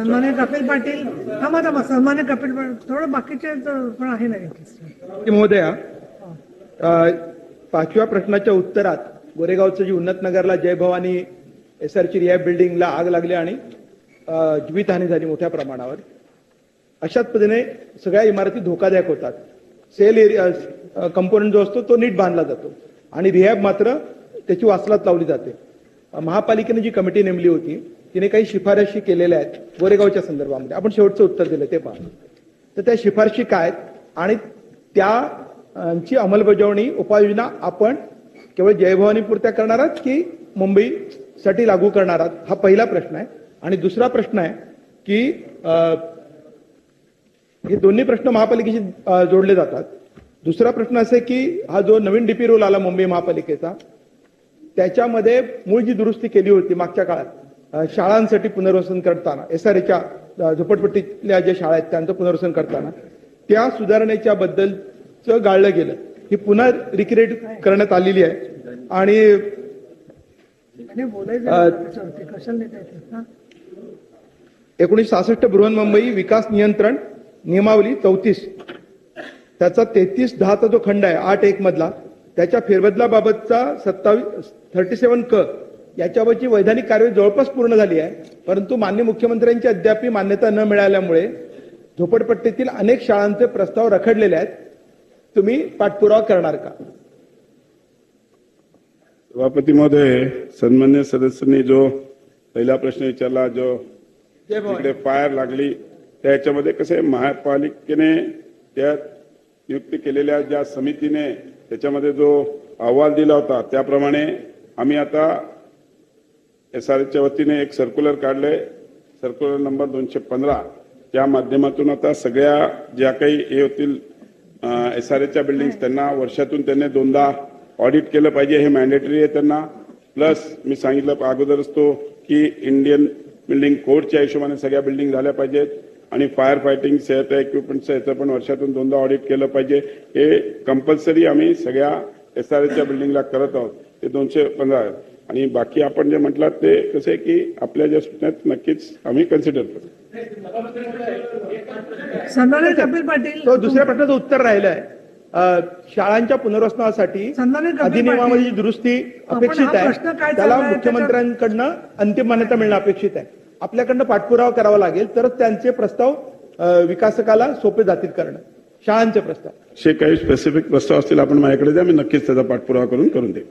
सन्मान्य कपिल पाटील थांबा थांबा सन्मान्य कपिल पाटील थोडं बाकीचे पण आहे ना महोदया. पाचव्या प्रश्नाच्या उत्तरात गोरेगावचं जी उन्नतनगरला जय भवानी एस आरची रिया बिल्डिंगला आग लागली आणि जीवितहानी झाली मोठ्या प्रमाणावर. अशाच पद्धतीने सगळ्या इमारती धोकादायक होतात. सेल एरिया कंपोनंट जो असतो तो नीट बांधला जातो. आणि रिहॅब मात्र त्याची वाचलात लावली जाते. महापालिकेने जी कमिटी नेमली होती तिने काही शिफारशी केलेल्या आहेत गोरेगावच्या संदर्भामध्ये. आपण शेवटचं उत्तर दिलं ते पहा. तर त्या शिफारशी काय आहेत? आणि त्या ची अंमलबजावणी उपाययोजना आपण केवळ जयभवानीपुरत्या करणार आहात की मुंबईसाठी लागू करणार आहात? हा पहिला प्रश्न आहे. आणि दुसरा प्रश्न आहे की हे दोन्ही प्रश्न महापालिकेशी जोडले जातात. दुसरा प्रश्न असे की हा जो नवीन डीपी रोल आला मुंबई महापालिकेचा त्याच्यामध्ये मूळ जी दुरुस्ती केली होती मागच्या काळात शाळांसाठी पुनर्वसन करताना एस आर एच्या झोपडपट्टीतल्या ज्या शाळा आहेत त्यांचं पुनर्वसन करताना त्या सुधारणेच्या बद्दलचं गाळलं गेलं. ही पुन्हा रिक्रिएट करण्यात आलेली आहे. आणि एकोणीसशे सहासष्ट बृहन्मुंबई विकास नियंत्रण नियमावली चौतीस. त्याचा तेहतीस दहाचा जो खंड आहे आठ एक मधला त्याच्या फेरबदलाबाबतचा सत्तावीस थर्टी सेव्हन क याच्यावरची वैधानिक कार्यवाही जवळपास पूर्ण झाली आहे. परंतु मान्य मुख्यमंत्र्यांची अद्याप मान्यता न मिळाल्यामुळे झोपडपट्टीतील अनेक शाळांचे प्रस्ताव रखडलेले आहेत. तुम्ही पाठपुरावा करणार का? सभापती महोदय सन्मान्य सदस्यांनी जो पहिला प्रश्न विचारला जो. तिकडे फायर लागली त्याच्यामध्ये कसं महापालिकेने त्या नियुक्ती केलेल्या ज्या समितीने त्याच्यामध्ये जो अहवाल दिला होता त्याप्रमाणे आम्ही आता एस आर वतीने एक सर्क्युलर काढलंय. सर्क्युलर नंबर दोनशे पंधरा. त्या माध्यमातून आता सगळ्या ज्या काही हे होतील एस आर बिल्डिंग त्यांना वर्षातून त्यांनी दोनदा ऑडिट केलं पाहिजे. हे मॅन्डेटरी आहे त्यांना. प्लस मी सांगितलं अगोदरच तो की इंडियन बिल्डिंग कोडच्या हिशोबाने सगळ्या बिल्डिंग झाल्या पाहिजेत. आणि फायर फायटिंग सेहत इक्विपमेंटचं याचं पण वर्षातून दोनदा ऑडिट केलं पाहिजे. हे कंपल्सरी आम्ही सगळ्या एस आर बिल्डिंगला करत आहोत. ते दोनशे पंधरा आणि बाकी आपण जे म्हटलं ते कसं आहे की आपल्या ज्या सूचनेत नक्कीच आम्ही कन्सिडर करू. पाटील तो दुसऱ्या प्रश्नाचं उत्तर राहिलं आहे शाळांच्या पुनर्वसनासाठी अधिनियमामध्ये जी दुरुस्ती अपेक्षित हा आहे त्याला मुख्यमंत्र्यांकडनं अंतिम मान्यता मिळणं अपेक्षित आहे. आपल्याकडनं पाठपुरावा करावा लागेल तरच त्यांचे प्रस्ताव विकासकाला सोपे जातील करणं. शाळांचे प्रस्ताव. असे काही स्पेसिफिक प्रस्ताव असतील आपण माझ्याकडे द्या मी नक्कीच त्याचा पाठपुरावा करून करून देईन.